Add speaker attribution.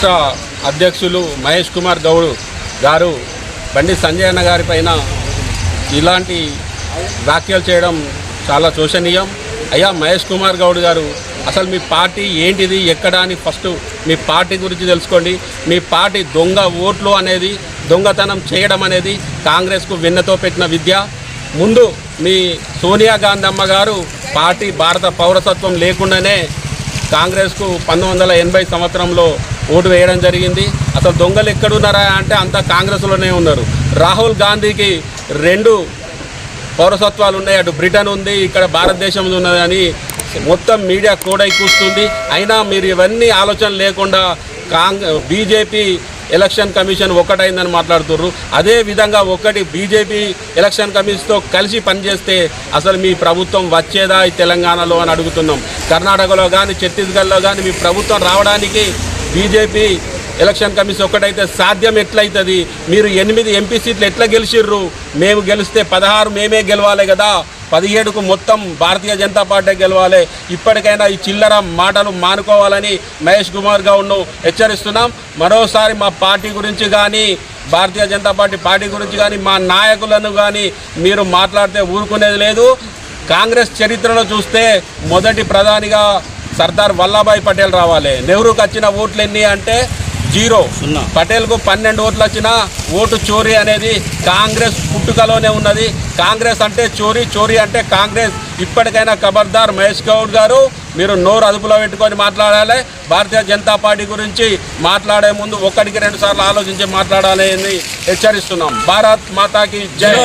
Speaker 1: రాష్ట్ర అధ్యక్షులు మహేష్ కుమార్ గౌడ్ గారు బండి సంజయ్ అన్న గారి పైన ఇలాంటి వ్యాఖ్యలు చేయడం చాలా శోచనీయం అయ్యా మహేష్ కుమార్ గౌడ్ గారు అసలు మీ పార్టీ ఏంటిది ఎక్కడ అని ఫస్ట్ మీ పార్టీ గురించి తెలుసుకోండి. మీ పార్టీ దొంగ ఓట్లు అనేది దొంగతనం చేయడం అనేది కాంగ్రెస్కు వెన్నతో పెట్టిన విద్య. ముందు మీ సోనియా గాంధీ అమ్మ గారు పార్టీ భారత పౌరసత్వం లేకుండానే కాంగ్రెస్కు పంతొమ్మిది వందల ఎనభై సంవత్సరంలో ఓటు వేయడం జరిగింది. అసలు దొంగలు ఎక్కడున్నారా అంటే అంతా కాంగ్రెస్లోనే ఉన్నారు. రాహుల్ గాంధీకి రెండు పౌరసత్వాలు ఉన్నాయి. అటు బ్రిటన్ ఉంది ఇక్కడ భారతదేశం ఉన్నదని మొత్తం మీడియా కోడై కూస్తుంది. అయినా మీరు ఇవన్నీ ఆలోచన లేకుండా కాంగ్ బీజేపీ ఎలక్షన్ కమిషన్ ఒకటైందని మాట్లాడుతుర్రు. అదే విధంగా ఒకటి బీజేపీ ఎలక్షన్ కమిషన్తో కలిసి పనిచేస్తే అసలు మీ ప్రభుత్వం వచ్చేదా తెలంగాణలో అని అడుగుతున్నాం. కర్ణాటకలో కానీ ఛత్తీస్గఢ్లో కానీ మీ ప్రభుత్వం రావడానికి బీజేపీ ఎలక్షన్ కమిషన్ ఒక్కటైతే సాధ్యం ఎట్లయితుంది? మీరు ఎనిమిది ఎంపీ సీట్లు ఎట్లా గెలిచిర్రు? మేము గెలిస్తే పదహారు మేమే గెలవాలి కదా. పదిహేడుకు మొత్తం భారతీయ జనతా పార్టీ గెలవాలి. ఇప్పటికైనా ఈ చిల్లర మాటలు మానుకోవాలని మహేష్ కుమార్ గౌడ్ను హెచ్చరిస్తున్నాం. మరోసారి మా పార్టీ గురించి కానీ భారతీయ జనతా పార్టీ పార్టీ గురించి కానీ మా నాయకులను కానీ మీరు మాట్లాడితే ఊరుకునేది లేదు. కాంగ్రెస్ చరిత్రలో చూస్తే మొదటి ప్రధానిగా సర్దార్ వల్లభాయ్ పటేల్ రావాలి. నెహ్రూకి వచ్చిన ఓట్లు ఎన్ని అంటే జీరో. పటేల్కు పన్నెండు ఓట్లు వచ్చిన ఓటు చోరీ అనేది కాంగ్రెస్ పుట్టుకలోనే ఉన్నది. కాంగ్రెస్ అంటే చోరీ చోరీ అంటే కాంగ్రెస్. ఇప్పటికైనా ఖబర్దార్ మహేష్ గౌడ్ గారు మీరు నోరు అదుపులో పెట్టుకొని మాట్లాడాలి. భారతీయ జనతా పార్టీ గురించి మాట్లాడే ముందు ఒక్కడికి రెండు సార్లు ఆలోచించి మాట్లాడాలి అని హెచ్చరిస్తున్నాం. భారత్ మాతాకి జై.